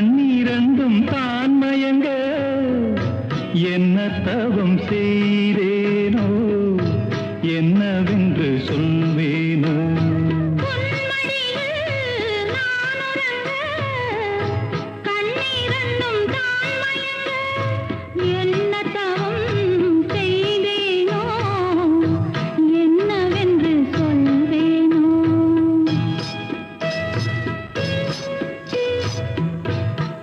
கண்ணீரந்தும் தான் மயங்க. என்ன தவம் செய்தேனோ? என்னவென்று சொல்வேன்?